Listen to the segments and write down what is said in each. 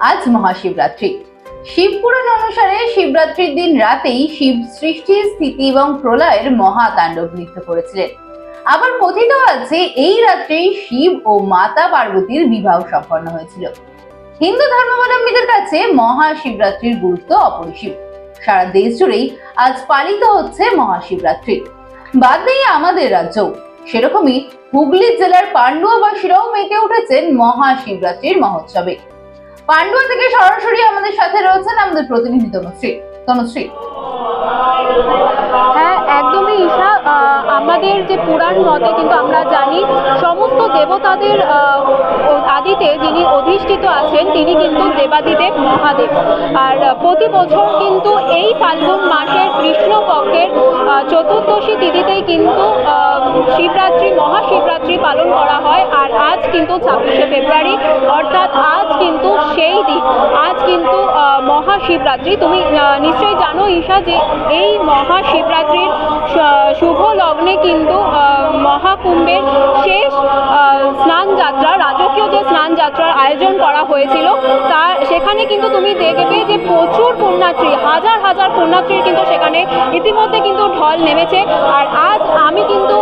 আজ মহাশিবরাত্রি। শিব পুরাণ অনুসারে শিবরাত্রির দিন রাতেই শিব সৃষ্টি স্থিতি এবং প্রলয়ের মহাতাণ্ডব নৃত্য করেছিলেন। আবার কথিত আছে, এই রাত্রেই শিব ও মাতা পার্বতীর বিবাহ সম্পন্ন হয়েছিল। হিন্দু ধর্মাবলম্বীদের কাছে মহাশিবরাত্রির গুরুত্ব অপরিসীম। সারা দেশ জুড়েই আজ পালিত হচ্ছে মহাশিবরাত্রি। বাদ নেই আমাদের রাজ্য সেরকমই হুগলি জেলার পান্ডুয়াবাসীরাও মেতে উঠেছেন মহাশিবরাত্রির মহোৎসবে। পান্ডুয়া থেকে সরাসরি আমাদের সাথে রয়েছেন আমাদের প্রতিনিধি তনুশ্রী। তনুশ্রী। হ্যাঁ একদমই ঈশা আমাদের যে পুরাণ মতে কিন্তু আমরা জানি, সমস্ত দেবতাদের আদিতে যিনি অধিষ্ঠিত আছেন, তিনি কিন্তু দেবাদিদেব মহাদেব। আর প্রতি বছর কিন্তু এই ফাল্গুন মাসের কৃষ্ণপক্ষের চতুর্দশী তিথিতেই কিন্তু শিবরাত্রি, মহাশিবরাত্রি পালন করা হয়। আর আজ কিন্তু ছাব্বিশে ফেব্রুয়ারি, অর্থাৎ আজ কিন্তু সেই দিন। আজ কিন্তু মহাশিবরাত্রি। তুমি নিশ্চয়ই জানো ঈশা যে এই মহাশিবরাত্রির শুভ লগ্নে কিন্তু মহাকুম্ভের শেষ স্নান যাত্রা রাজকীয় যে স্নান যাত্রার আয়োজন করা হয়েছিল, তা সেখানে কিন্তু তুমি দেখবে যে প্রচুর পুণ্যাত্রী হাজার হাজার পুণ্যাত্রীর কিন্তু সেখানে ইতিমধ্যে কিন্তু ঢল নেমেছে। আর আজ আমি কিন্তু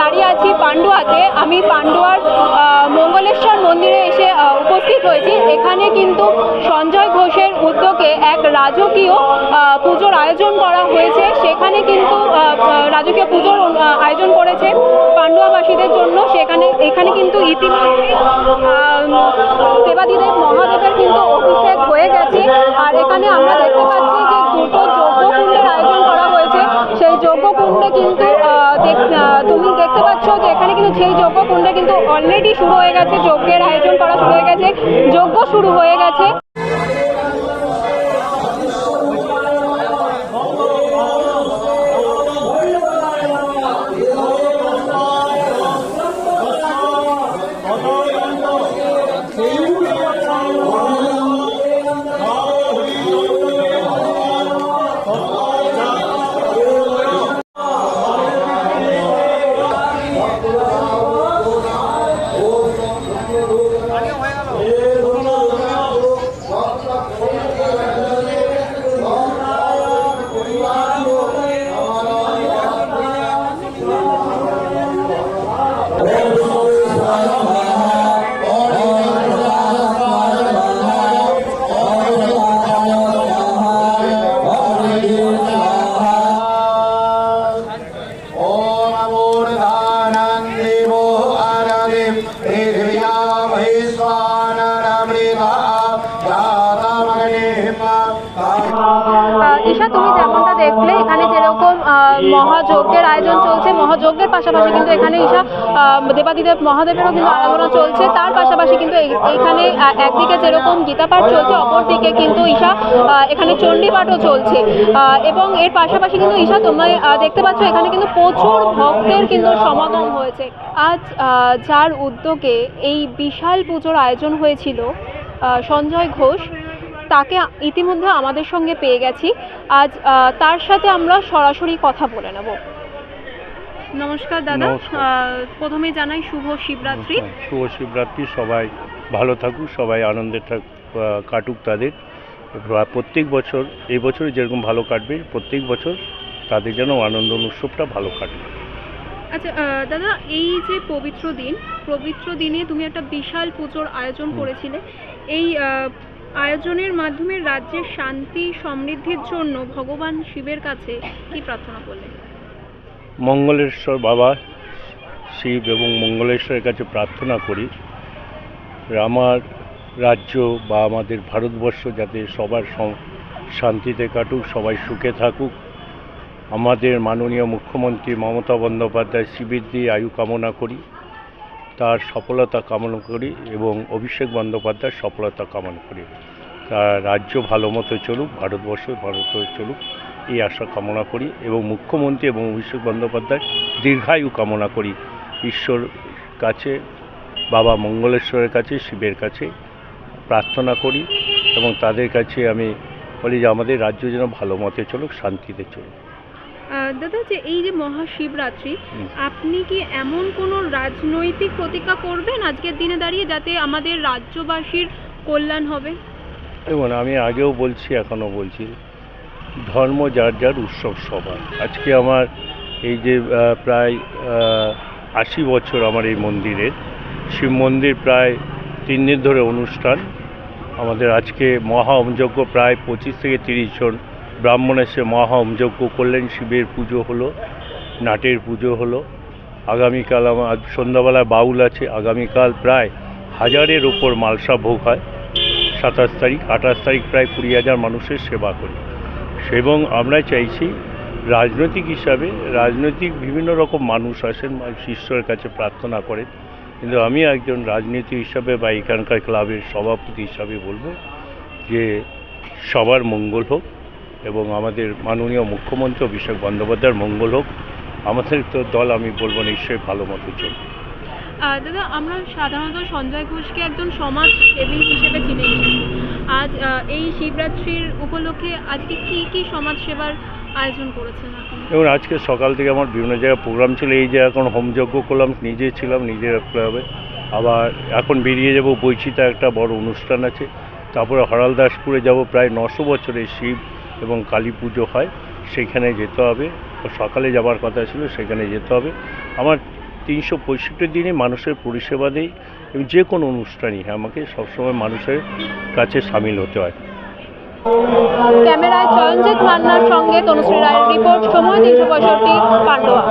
দাঁড়িয়ে আছি পান্ডুয়াতে। আমি পান্ডুয়ার মঙ্গলেশ্বর মন্দিরে এসে উপস্থিত হয়েছি। এখানে কিন্তু সঞ্জয় ঘোষের উদ্যোগে এক রাজকীয় পুজোর আয়োজন করা হয়েছে। সেখানে কিন্তু রাজকীয় পুজোর আয়োজন করেছে পান্ডুয়াবাসীদের জন্য। সেখানে, এখানে কিন্তু ইতিমধ্যে দেবাদিদেব মহাদেবের কিন্তু অভিষেক হয়ে গেছে। আর এখানে আমরা দেখতে পাচ্ছি যে এখানে কিন্তু সেই যজ্ঞ কুণ্ডে কিন্তু অলরেডি শুরু হয়ে গেছে। যজ্ঞের আয়োজন করা শুরু হয়ে গেছে। যজ্ঞ শুরু হয়ে গেছে। Amrina মহাযজ্ঞের আয়োজন চলছে, মহাযজ্ঞের পাশাপাশি কিন্তু এখানে ঈশা দেবাদিদেব মহাদেবেরও কিন্তু আরাধনা চলছে। তার পাশাপাশি কিন্তু এইখানে একদিকে যেরকম গীতাপাঠ চলছে, অপরদিকে কিন্তু ঈশা এখানে চণ্ডীপাঠও চলছে। এবং এর পাশাপাশি কিন্তু ঈশা তোমায় দেখতে পাচ্ছ এখানে কিন্তু প্রচুর ভক্তের কিন্তু সমাগম হয়েছে। আজ যার উদ্যোগে এই বিশাল পুজোর আয়োজন হয়েছিল সঞ্জয় ঘোষ। তাকে ইতিমধ্যে আমাদের সঙ্গে পেয়ে গেছি। আজ তার সাথে আমরা সরাসরি কথা বলে নেব। নমস্কার দাদা। প্রথমে জানাই শুভ শিবরাত্রি। শুভ শিবরাত্রি সবাই ভালো থাকুক সবাই আনন্দে থাক কাটুক তাদের। প্রত্যেক বছর এই বছরে যেরকম ভালো কাটবে প্রত্যেক বছর তাদের যেন আনন্দ উৎসবটা ভালো কাটবে আচ্ছা দাদা এই যে পবিত্র দিন পবিত্র দিনে তুমি একটা বিশাল পুজোর আয়োজন করেছিলে। এই আয়োজনের মাধ্যমে রাজ্যের শান্তি, সমৃদ্ধির জন্য ভগবান শিবের কাছে কি প্রার্থনা করলে মঙ্গলেশ্বর বাবা শিব এবং মঙ্গলেশ্বরের কাছে প্রার্থনা করি আমার রাজ্য বা আমাদের ভারতবর্ষ যাতে সবার শান্তিতে কাটুক, সবাই সুখে থাকুক। আমাদের মাননীয় মুখ্যমন্ত্রী মমতা বন্দ্যোপাধ্যায় শিবির দিয়ে আয়ু কামনা করি। তার সফলতা কামনা করি এবং অভিষেক বন্দ্যোপাধ্যায়ের সফলতা কামনা করি। তার রাজ্য ভালো মতো চলুক, ভারতবর্ষ ভালো মতো চলুক, এই আশা কামনা করি এবং মুখ্যমন্ত্রী এবং অভিষেক বন্দ্যোপাধ্যায় দীর্ঘায়ু কামনা করি। ঈশ্বর কাছে, বাবা মঙ্গলেশ্বরের কাছে, শিবের কাছে প্রার্থনা করি এবং তাদের কাছে আমি বলি যে আমাদের রাজ্য যেন ভালো মতে চলুক, শান্তিতে চলুক। দাদা যে এই যে মহাশিবরাত্রি। আপনি কি এমন কোনো রাজনৈতিক প্রতিজ্ঞা করবেন আজকের দিনে দাঁড়িয়ে যাতে আমাদের রাজ্যবাসীর কল্যাণ হবে? দেখুন আমি আগেও বলছি এখনও বলছি ধর্ম যার যার উৎসব সবার। আজকে আমার এই যে প্রায় আশি বছর আমার এই মন্দিরের শিব মন্দির প্রায় তিন দিন ধরে অনুষ্ঠান। আমাদের আজকে মহা হোমযজ্ঞ প্রায় পঁচিশ থেকে তিরিশ জন ব্রাহ্মণ এসে মহা হোমযজ্ঞ করলেন, শিবের পুজো হলো, নাটের পুজো হলো। আগামীকাল আমার সন্ধ্যাবেলায় বাউল আছে, আগামীকাল প্রায় হাজারের ওপর মালসা ভোগ হয়। সাতাশ তারিখ, আঠাশ তারিখ প্রায় কুড়ি হাজার মানুষের সেবা করি। এবং আমরা চাইছি রাজনৈতিক হিসাবে, রাজনৈতিক বিভিন্ন রকম মানুষ আসেন ঈশ্বরের কাছে প্রার্থনা করেন। কিন্তু আমি একজন রাজনীতি হিসাবে বা এখানকার ক্লাবের সভাপতি হিসাবে বলব যে সবার মঙ্গল হোক। এবং আমাদের মাননীয় মুখ্যমন্ত্রী অভিষেক বন্দ্যোপাধ্যায়ের মঙ্গল হোক। আমাদের তো দল আমি বলব নিশ্চয়ই ভালো মতো চলবে। দাদা আমরা সাধারণত সঞ্জয় ঘোষকে একজন সমাজ সেবী হিসেবে চিনে। এসেছি আজ এই শিবরাত্রির উপলক্ষে আজকে কি কি সমাজ সেবার আয়োজন করেছেন এবং আজকে সকাল থেকে আমার বিভিন্ন জায়গায় প্রোগ্রাম ছিল। এই যে এখন হোমযজ্ঞ করলাম নিজে ছিলাম নিজের ক্লাবে আবার এখন বেরিয়ে যাব বৈচিতা একটা বড় অনুষ্ঠান আছে। তারপরে হরালদাসপুরে যাব প্রায় নশো বছরের শিব এবং কালী পুজো হয়, সেখানে যেতে হবে। সকালে যাবার কথা ছিল, সেখানে যেতে হবে। আমার তিনশো পঁয়ষট্টি দিনে মানুষের পরিষেবা দেই এবং যে কোনো অনুষ্ঠানই আমাকে সবসময় মানুষের কাছে সামিল হতে হয়। ক্যামেরায় চরণজিৎ মান্নার সঙ্গে তনুশ্রী রায়ের রিপোর্ট, সময় তিনশো পঁয়ষট্টি, পান্ডুয়া।